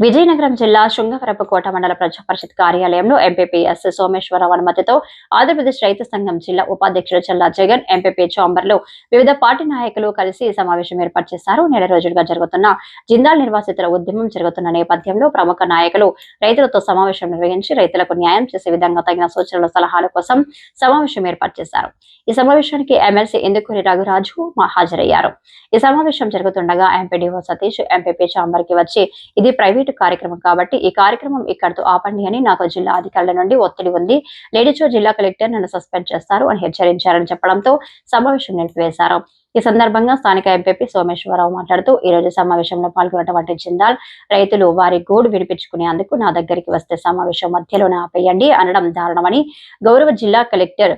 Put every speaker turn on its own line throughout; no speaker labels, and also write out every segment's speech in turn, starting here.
విజయనగరం జిల్లా శృంగవరపుకోట మండల ప్రజాపరిషత్ కార్యాలయంలో ఎంపీపీఎస్ సోమేశ్వరరావు అనుమతితో ఆంధ్రప్రదేశ్ రైతు సంఘం జిల్లా ఉపాధ్యక్షుడు చల్లా జగన్ ఎంపీపీ చాంబర్లో వివిధ పార్టీ నాయకులు కలిసి సమావేశం ఏర్పాటు చేశారు. నెల రోజులుగా జరుగుతున్న జిందాల్ నిర్వాసితుల ఉద్యమం జరుగుతున్న నేపథ్యంలో ప్రముఖ నాయకులు రైతులతో సమావేశం నిర్వహించి రైతులకు న్యాయం చేసే విధంగా తగిన సూచనలు సలహాల కోసం సమావేశం ఏర్పాటు చేశారు. ఈ సమావేశానికి ఎమ్మెల్సీ ఇందుకూరి రఘురాజు మా- హాజరయ్యారు. ఈ సమావేశం జరుగుతుండగా ఎంపీడీఓ సతీష్ ఎంపీపీ చాంబర్కి వచ్చి ఇది ప్రైవేటు కార్యక్రమం. కాబట్టి ఈ కార్యక్రమం ఇక్కడతో ఆపండి అని నాకు జిల్లా అధికారుల నుండి ఒత్తిడి ఉంది. లేడీచో జిల్లా కలెక్టర్ నన్ను సస్పెండ్ చేస్తారు అని హెచ్చరించారని చెప్పడంతో సమావేశం నిలిపివేశారు. ఈ సందర్భంగా స్థానిక ఎంపీ సోమేశ్వరరావు మాట్లాడుతూ ఈ రోజు సమావేశంలో పాల్గొన్నటువంటి జిందాల్ రైతులు వారి గోడు వినిపించుకునేందుకు నా దగ్గరికి వస్తే సమావేశం మధ్యలోనే ఆపేయండి అనడం దారుణమని గౌరవ జిల్లా కలెక్టర్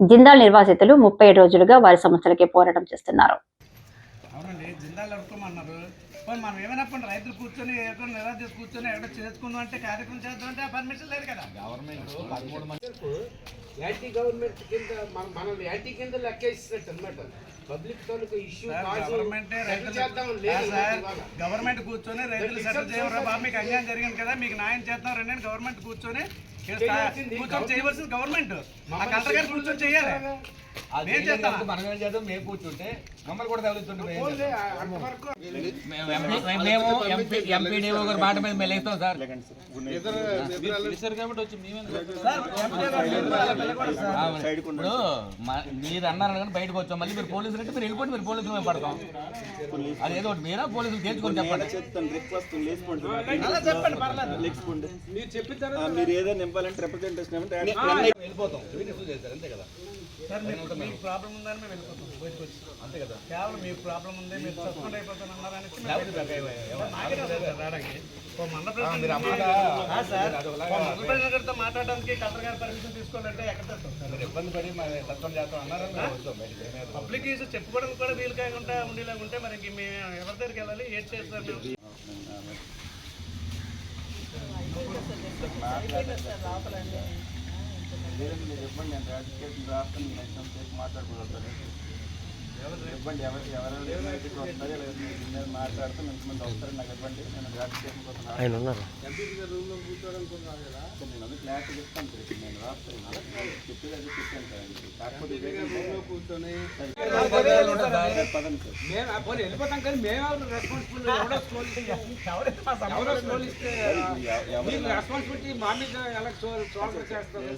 జిందాల్ నిర్వాసితులు ముప్పై రోజులుగా వారి సమస్యలకి పోరాటం చేస్తున్నారు.
పోనీ మనం ఏమైనప్పుడు రైతులు కూర్చొని ఎక్కడ నిరా చేసి కూర్చొని ఎక్కడ చేసుకుందాం అంటే కార్యక్రమం చేద్దాం అంటే పర్మిషన్ లేదు కదా.
యాంటీ గవర్నమెంట్ కింద మన మనల్ని యాంటీ కింద లెక్కేసినట్టు అనమాట పబ్లిక్ తాలూకు ఇష్యూ
గవర్నమెంట్ రైతులు
చేద్దాం
ఆ
లేదు
సార్ గవర్నమెంట్ కూర్చొని రైతులు సెటిల్ చేయరా బాబు మీకు అన్యాయం జరిగింది కదా మీకు న్యాయం చేద్దాం రండి గవర్నమెంట్ కూర్చొని కూర్చొని చేయవలసింది గవర్నమెంట్. ఆ కలెక్టర్ గారు కూర్చొని చేయాలి. మేము చేస్తాం.
మనం ఏం చేద్దాం? మేము కూర్చుంటే మమ్మల్ని కూడా తగులుతుంటే మేము ఎంపీడీఓ గారి మాట మీద మేము లేస్తాం సార్. ఇప్పుడు మీరు అన్నారు కానీ బయటకు వచ్చాం. మళ్ళీ మీరు పోలీసులు అంటే మీరు వెళ్ళిపోతే మీరు పోలీసులు మేము పడతాం. అది ఏదో ఒకటి మీరా? పోలీసులు తెచ్చుకొని చెప్పండి.
అలా చెప్పండి
మీరు
ఏదైనా నింపాలంటే రిప్రజెంటేషన్
వెళ్ళిపోతాం. అంతే కదా?
సార్ మీకు ప్రాబ్లం ఉందని మేము వెళ్ళిపోతాం. బయటకు వచ్చి అంతే కదా? కేవలం మీకు ప్రాబ్లం ఉంది మీరు సస్పెండ్ అయిపోతాను అన్నారని మాట్లాడడానికి కలెక్టర్ గారి పర్మిషన్ తీసుకోవాలంటే ఎక్కడ
ఇబ్బంది పడి సస్పెండ్ చేస్తాం.
పబ్లిక్ ఇష్యూ చెప్పుకోవడానికి కూడా వీలు కాకుండా ఉండేలాగా ఉంటే మరి మేము ఎవరి దగ్గరికి వెళ్ళాలి? ఏం చేస్తారు? మేము
లేదంటే మీరు ఇవ్వండి నేను రాజకీయం రాస్తాను నేను ఎగ్జామ్ చేసి మాట్లాడుకోగలుగుతాను. ఇవ్వండి. ఎవరు ఏమైతే వస్తారో లేదా. మీద మాట్లాడితే ఎంతమంది వస్తారో. నాకు ఇవ్వండి. నేను రాజకీయం కోసం ఆయన ఉన్నారు? రూమ్లో కూర్చోవాలనుకున్నారు కదా. నేను అది క్లారిటీ చెప్తాను సార్. నేను రాస్తాను. చెప్పేది అది చెప్పాను సార్. అది. కాకపోతే ఇదేంటంటే
కూర్చొని వెళ్ళిపోతాం కానీ మేము రెస్పాన్సిబుల్ ఎవడో స్టోల్ ఎవరో స్టోల్ ఇస్తే రెస్పాన్సిబిలిటీ మా మీద ఎలా సాల్వ్ చేస్తారు?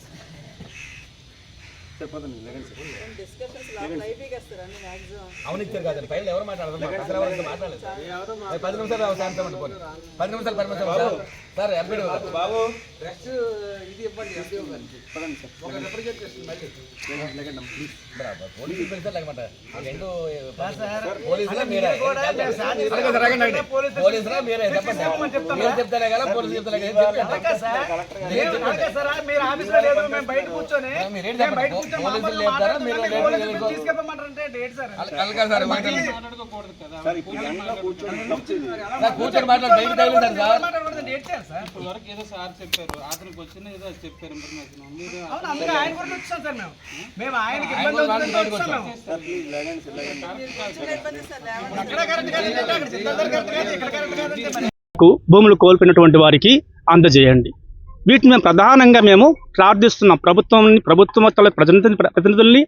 సార్. సార్.
అవును ఇచ్చారు కదండి పైన ఎవరు మాట్లాడదు ఎవరు మాట్లాడలేదు. ఏ, పది నిమిషాలు శాంతం అనుకోండి పది నిమిషాలు సార్. సార్ ఎంపీడీ
బాబు
నెక్స్ట్ ఇది ఇవ్వండి ఎంపీఓ గారికి
పదండి సార్.
ఒక రిప్రజెంటేషన్ మళ్ళీ.
లేకండి లేకండి అమ్మ, ప్లీజ్
పోలీసులు పిలిచారు లేకమాట రెండు
సార్.
పోలీసులు మీరే. అలాగే సార్.
పోలీసులు
మీరే చెప్పండి మీరు చెప్తారే కదా పోలీసులు చెప్తారే కదా ఏం చెప్పండి.
అలాగే సార్ సార్ మీరు ఆఫీస్లో లేదు మేము బయట కూర్చొని
మీరేం
మేము
చెప్పండి
కూర్చొని
మాట్లాడి. బయట సార్.
ఇప్పుడు వరకు ఏదో సార్ చెప్పారు. ఆఖరికి వచ్చిన ఏదో చెప్పారు. ఇన్ఫర్మేషన్ మీరు
అవును అందుకే ఆయన కూడా వచ్చాం సార్ మేము. మేము ఆయనకి
ఆయన
ఇబ్బంది
కూడా
అవుతుందంటే
బయటకు
వచ్చాం
వచ్చాం.
మేము
సార్ ప్లీజ్ లేకండి సార్. లేకండి
అక్కడ కరెక్ట్ కాదు ఇక్కడ కరెక్ట్ కాదు, ఇక్కడ కరెక్ట్ కాదు, ఇక్కడ కరెక్ట్ కాదు అంటే మరి.
కు భూములు కోల్పోయినటువంటి వారికి అందజేయండి. వీటిని మేము ప్రధానంగా మేము ప్రార్థిస్తున్నాం. ప్రభుత్వం ప్రభుత్వం ప్రతినిధి ప్రతినిధుల్ని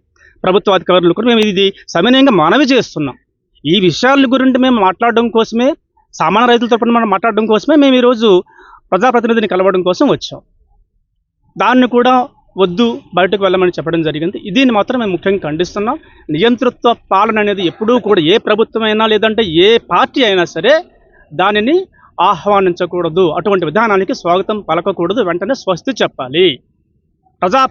ప్రభుత్వ అధికారులు కూడా మేము ఇది సమన్వయంగా మనవి చేస్తున్నాం. ఈ విషయాల గురించి మేము మాట్లాడడం కోసమే సామాన్య రైతుల తరపున మనం మాట్లాడడం కోసమే మేము ఈరోజు ప్రజాప్రతినిధిని కలవడం కోసం వచ్చాం. దాన్ని కూడా వద్దు బయటకు వెళ్ళమని చెప్పడం జరిగింది. దీన్ని మాత్రం మేము ముఖ్యంగా ఖండిస్తున్నాం. నియంతృత్వ పాలన అనేది ఎప్పుడూ కూడా ఏ ప్రభుత్వం అయినా లేదంటే ఏ పార్టీ అయినా సరే దానిని ఆహ్వానించకూడదు. అటువంటి విధానానికి స్వాగతం పలకకూడదు. వెంటనే స్వస్తి చెప్పాలి. ప్రజా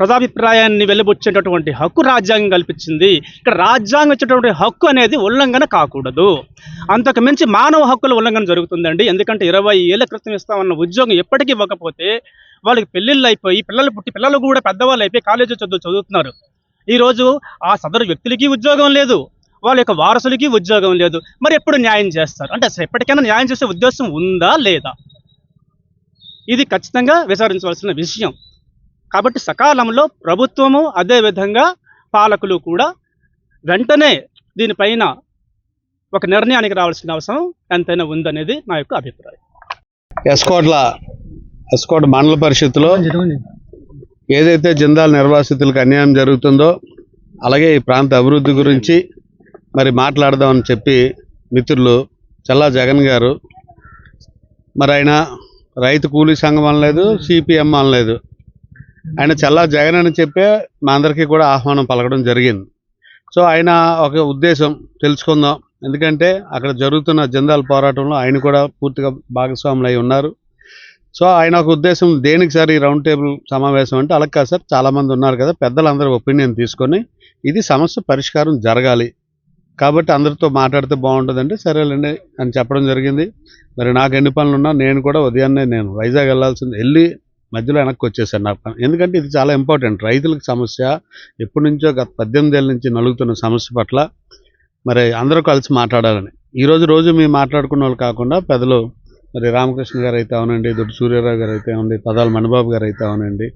ప్రజాభిప్రాయాన్ని వెలుబుచ్చేటటువంటి హక్కు రాజ్యాంగం కల్పించింది. ఇక్కడ రాజ్యాంగం ఇచ్చేటటువంటి హక్కు అనేది ఉల్లంఘన కాకూడదు. అంతకు మించి మానవ హక్కుల ఉల్లంఘన జరుగుతుందండి. ఎందుకంటే ఇరవై ఏళ్ళ క్రితం ఇస్తామన్న ఉద్యోగం ఎప్పటికీ ఇవ్వకపోతే వాళ్ళకి పెళ్ళిళ్ళు అయిపోయి పిల్లలు పుట్టి పిల్లలు కూడా పెద్దవాళ్ళు అయిపోయి కాలేజీ చదువు చదువుతున్నారు. ఈరోజు ఆ సదరు వ్యక్తులకి ఉద్యోగం లేదు. వాళ్ళ యొక్క వారసులకి ఉద్యోగం లేదు. మరి ఎప్పుడు న్యాయం చేస్తారు? అంటే అసలు ఎప్పటికైనా న్యాయం చేసే ఉద్దేశం ఉందా లేదా? ఇది ఖచ్చితంగా విచారించవలసిన విషయం. కాబట్టి సకాలంలో ప్రభుత్వము అదేవిధంగా పాలకులు కూడా వెంటనే దీనిపైన ఒక నిర్ణయానికి రావాల్సిన అవసరం ఎంతైనా ఉందనేది నా యొక్క అభిప్రాయం.
ఎస్కోట్ల ఎస్కోట్ మండల పరిషత్తులో ఏదైతే జిందాల్ నిర్వాసితులకు అన్యాయం జరుగుతుందో అలాగే ఈ ప్రాంత అభివృద్ధి గురించి మరి మాట్లాడదామని చెప్పి మిత్రులు చల్లా జగన్ గారు. మరి ఆయన రైతు కూలీ సంఘం అనలేదు సిపిఎం అనలేదు. ఆయన చల్లా జగన్ అని చెప్పే మా అందరికీ కూడా ఆహ్వానం పలకడం జరిగింది. సో ఆయన ఒక ఉద్దేశం తెలుసుకుందాం. ఎందుకంటే అక్కడ జరుగుతున్న జందాల పోరాటంలో ఆయన కూడా పూర్తిగా భాగస్వాములు అయి ఉన్నారు. సో ఆయన ఒక ఉద్దేశం దేనికి సార్ ఈ రౌండ్ టేబుల్ సమావేశం అంటే అలా కాదు సార్ చాలామంది ఉన్నారు కదా పెద్దలందరూ ఒపీనియన్ తీసుకొని ఇది సమస్య పరిష్కారం జరగాలి. కాబట్టి అందరితో మాట్లాడితే బాగుంటుందంటే సరేలేండి అని చెప్పడం జరిగింది. మరి నాకు ఎన్ని పనులు ఉన్నా నేను కూడా ఉదయాన్నే నేను వైజాగ్ వెళ్ళాల్సింది వెళ్ళి మధ్యలో వెనక్కి వచ్చేసాను నాకు పని. ఎందుకంటే ఇది చాలా ఇంపార్టెంట్. రైతులకు సమస్య ఎప్పటి నుంచో గత పద్దెనిమిది ఏళ్ళ నుంచి నలుగుతున్న సమస్య పట్ల మరి అందరూ కలిసి మాట్లాడాలని. ఈరోజు రోజు మేము మాట్లాడుకున్న వాళ్ళు కాకుండా పెద్దలు మరి రామకృష్ణ గారు అయితే అవునండి దొడ్డి సూర్యారావు గారు అయితే అవునండి పదాల మణిబాబు గారు అయితే అవునండి.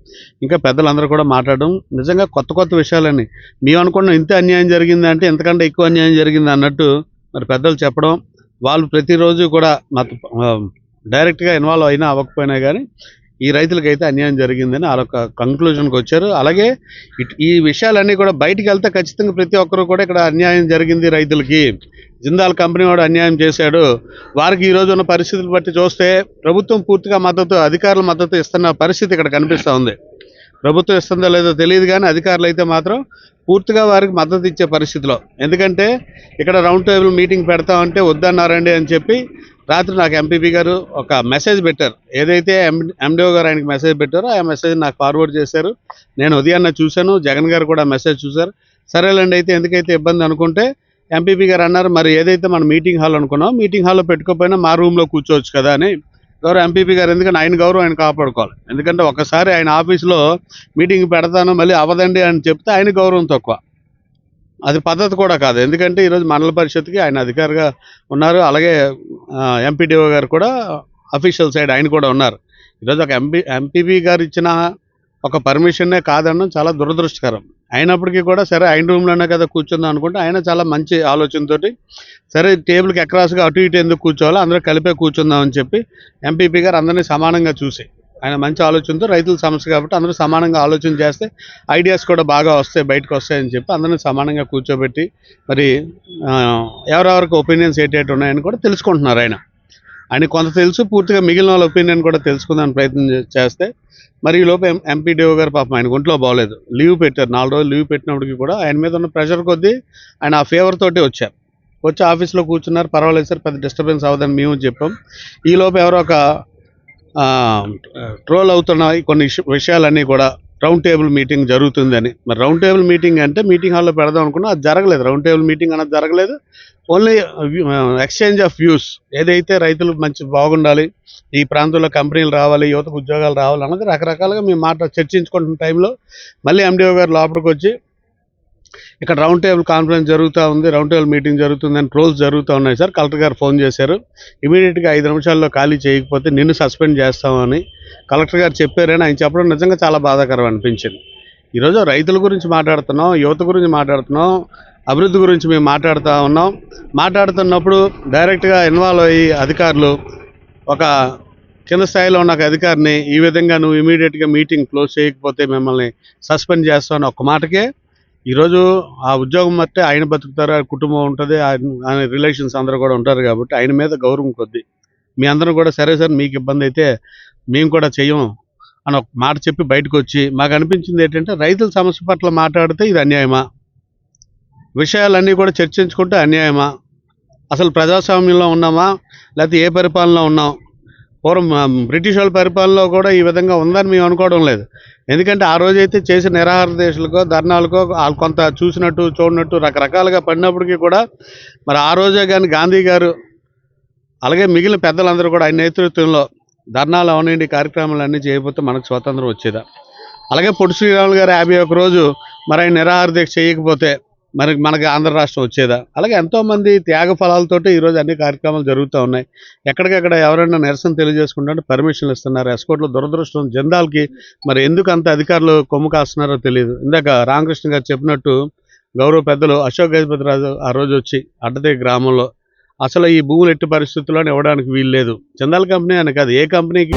ఇంకా పెద్దలందరూ కూడా మాట్లాడడం నిజంగా కొత్త కొత్త విషయాలని మేము అనుకున్న ఇంత అన్యాయం జరిగింది అంటే ఎంతకంటే ఎక్కువ అన్యాయం జరిగింది అన్నట్టు మరి పెద్దలు చెప్పడం వాళ్ళు ప్రతిరోజు కూడా మా డైరెక్ట్గా ఇన్వాల్వ్ అయినా అవ్వకపోయినా కానీ ఈ రైతులకైతే అన్యాయం జరిగిందని వాళ్ళొక కంక్లూజన్కి వచ్చారు. అలాగే ఇట్- ఈ విషయాలన్నీ కూడా బయటికి వెళ్తే ఖచ్చితంగా ప్రతి ఒక్కరు కూడా ఇక్కడ అన్యాయం జరిగింది రైతులకి. జిందాల్ కంపెనీ వాడు అన్యాయం చేశాడు. వారికి ఈరోజు ఉన్న పరిస్థితులు బట్టి చూస్తే ప్రభుత్వం పూర్తిగా మద్దతు అధికారుల మద్దతు ఇస్తున్న పరిస్థితి ఇక్కడ కనిపిస్తూ ఉంది. ప్రభుత్వం ఇస్తుందో లేదో తెలియదు కానీ అధికారులు అయితే మాత్రం పూర్తిగా వారికి మద్దతు ఇచ్చే పరిస్థితిలో. ఎందుకంటే ఇక్కడ రౌండ్ టేబుల్ మీటింగ్ పెడతామంటే వద్దన్నారండి అని చెప్పి రాత్రి నాకు ఎంపీపీ గారు ఒక మెసేజ్ పెట్టారు. ఏదైతే ఎం ఎండిఓ గారు ఆయనకి మెసేజ్ పెట్టారో ఆ మెసేజ్ నాకు ఫార్వర్డ్ చేశారు. నేను ఉదయాన్నే చూశాను. జగన్ గారు కూడా మెసేజ్ చూశారు. సరేలేండి అయితే ఎందుకైతే ఇబ్బంది అనుకుంటే ఎంపీపీ గారు అన్నారు మరి ఏదైతే మనం మీటింగ్ హాల్ అనుకున్నాం మీటింగ్ హాల్లో పెట్టుకోకపోయినా మా రూమ్లో కూర్చోవచ్చు కదా అని. గౌరవ ఎంపీపీ గారు ఎందుకంటే ఆయన గౌరవం ఆయన కాపాడుకోవాలి. ఎందుకంటే ఒకసారి ఆయన ఆఫీస్లో మీటింగ్ పెడతాను మళ్ళీ అవ్వదండి అని చెప్తే ఆయన గౌరవం తక్కువ. అది పద్ధతి కూడా కాదు. ఎందుకంటే ఈరోజు మండల పరిషత్కి ఆయన అధికారిగా ఉన్నారు. అలాగే ఎంపీడీఓ గారు కూడా అఫీషియల్ సైడ్ ఆయన కూడా ఉన్నారు. ఈరోజు ఒక ఎంపీ ఎంపీపీ గారు ఇచ్చిన ఒక పర్మిషన్నే కాదనడం చాలా దురదృష్టకరం. అయినప్పటికీ కూడా సరే ఆయన రూమ్లోనే కదా కూర్చుందాం అనుకుంటే ఆయన చాలా మంచి ఆలోచనతోటి సరే టేబుల్కి అక్రాస్గా అటు ఇటు ఎందుకు కూర్చోవాలో అందరూ కలిపే కూర్చుందాం అని చెప్పి ఎంపీపీ గారు అందరినీ సమానంగా చూసి ఆయన మంచి ఆలోచనతో రైతుల సమస్య కాబట్టి అందరూ సమానంగా ఆలోచన చేస్తే ఐడియాస్ కూడా బాగా వస్తాయి బయటకు వస్తాయని చెప్పి అందరినీ సమానంగా కూర్చోబెట్టి మరి ఎవరెవరికి ఒపీనియన్స్ ఏటేటి ఉన్నాయని కూడా తెలుసుకుంటున్నారు ఆయన. ఆయన కొంత తెలుసు పూర్తిగా మిగిలిన వాళ్ళ ఒపీనియన్ కూడా తెలుసుకుందాని ప్రయత్నం చేస్తే మరి ఈ లోపు ఎంపీడీఓ గారు పాపం ఆయన ఒంట్లో బాగోలేదు. లీవ్ పెట్టారు నాలుగు రోజులు లీవ్ పెట్టినప్పటికీ కూడా ఆయన మీద ఉన్న ప్రెషర్ కొద్దీ ఆయన ఆ ఫేవర్ తోటి వచ్చారు. వచ్చి ఆఫీస్లో కూర్చున్నారు పర్వాలేదు సార్ పెద్ద డిస్టర్బెన్స్ అవ్వదని మేము చెప్పాం. ఈ లోపు ఎవరో ఒక ట్రోల్ అవుతున్న ఈ కొన్ని విషయాలన్నీ కూడా. రౌండ్ టేబుల్ మీటింగ్ జరుగుతుందని. మరి రౌండ్ టేబుల్ మీటింగ్ అంటే మీటింగ్ హాల్లో పెడదాం అనుకున్నా అది జరగలేదు. రౌండ్ టేబుల్ మీటింగ్ అన్నది జరగలేదు. Only exchange of views. ఏదైతే రైతులు మంచి బాగుండాలి ఈ ప్రాంతంలో కంపెనీలు రావాలి యువతకు ఉద్యోగాలు రావాలి అన్నది రకరకాలుగా మేము మాట చర్చించుకుంటున్న టైంలో మళ్ళీ ఎండిఓ గారు లోపలికి వచ్చి ఇక్కడ రౌండ్ టేబుల్ కాన్ఫరెన్స్ జరుగుతూ ఉంది రౌండ్ టేబుల్ మీటింగ్ జరుగుతుందని ట్రోల్స్ జరుగుతూ ఉన్నాయి సార్. కలెక్టర్ గారు ఫోన్ చేశారు. ఇమీడియట్గా ఐదు నిమిషాల్లో ఖాళీ చేయకపోతే నిన్ను సస్పెండ్ చేస్తామని కలెక్టర్ గారు చెప్పారని ఆయన చెప్పడం నిజంగా చాలా బాధాకరం అనిపించింది. ఈరోజు రైతుల గురించి మాట్లాడుతున్నాం యువత గురించి మాట్లాడుతున్నాం అభివృద్ధి గురించి మేము మాట్లాడుతూ ఉన్నాం. మాట్లాడుతున్నప్పుడు డైరెక్ట్గా ఇన్వాల్వ్ అయ్యి అధికారులు ఒక కింద స్థాయిలో ఉన్న ఒక అధికారిని ఈ విధంగా నువ్వు ఇమీడియట్గా మీటింగ్ క్లోజ్ చేయకపోతే మిమ్మల్ని సస్పెండ్ చేస్తామని ఒక మాటకే ఈరోజు ఆ ఉద్యోగం బట్టి ఆయన బతుకుతారు ఆయన కుటుంబం ఉంటుంది ఆయన ఆయన రిలేషన్స్ అందరూ కూడా ఉంటారు కాబట్టి ఆయన మీద గౌరవం కొద్ది. మీ అందరూ కూడా సరే సార్ మీకు ఇబ్బంది అయితే మేము కూడా చెయ్యం అని ఒక మాట చెప్పి బయటకు వచ్చి మాకు అనిపించింది ఏంటంటే రైతుల సమస్య పట్ల మాట్లాడితే ఇది అన్యాయమా? విషయాలన్నీ కూడా చర్చించుకుంటే అన్యాయమా? అసలు ప్రజాస్వామ్యంలో ఉన్నామా? లేకపోతే ఏ పరిపాలనలో ఉన్నాం? పూర్వం బ్రిటిష్ వాళ్ళ పరిపాలనలో కూడా ఈ విధంగా ఉందని మేము అనుకోవడం లేదు. ఎందుకంటే ఆ రోజైతే చేసిన నిరాహార దేశాలకో ధర్నాలకో వాళ్ళు కొంత చూసినట్టు చూడనట్టు రకరకాలుగా పడినప్పటికీ కూడా మరి ఆ రోజే కానీ గాంధీ గారు అలాగే మిగిలిన పెద్దలందరూ కూడా ఆయన నేతృత్వంలో ధర్నాలు అవనండి కార్యక్రమాలు అన్నీ చేయకపోతే మనకు స్వాతంత్రం వచ్చేదా? అలాగే పొట్టి శ్రీరాములు గారు యాభై ఒక రోజు మరి ఆయన నిరాహార దీక్ష చేయకపోతే మరి మనకి ఆంధ్ర రాష్ట్రం వచ్చేదా? అలాగే ఎంతోమంది త్యాగ ఫలాలతోటి ఈరోజు అన్ని కార్యక్రమాలు జరుగుతూ ఉన్నాయి. ఎక్కడికెక్కడ ఎవరైనా నిరసన తెలియజేసుకుంటే పర్మిషన్లు ఇస్తున్నారు? ఎస్కోట్లో దురదృష్టం జందాలకి మరి ఎందుకు అంత అధికారులు కొమ్ము కాస్తున్నారో తెలియదు ఇందాక రామకృష్ణ గారు చెప్పినట్టు గౌరవ పెద్దలు అశోక్ గజపతి రాజు ఆ రోజు వచ్చి అడ్డదే గ్రామంలో. అసలు ఈ భూములు ఎట్టి పరిస్థితుల్లో ఇవ్వడానికి వీలు లేదు చందాల కంపెనీ అని కాదు ఏ కంపెనీకి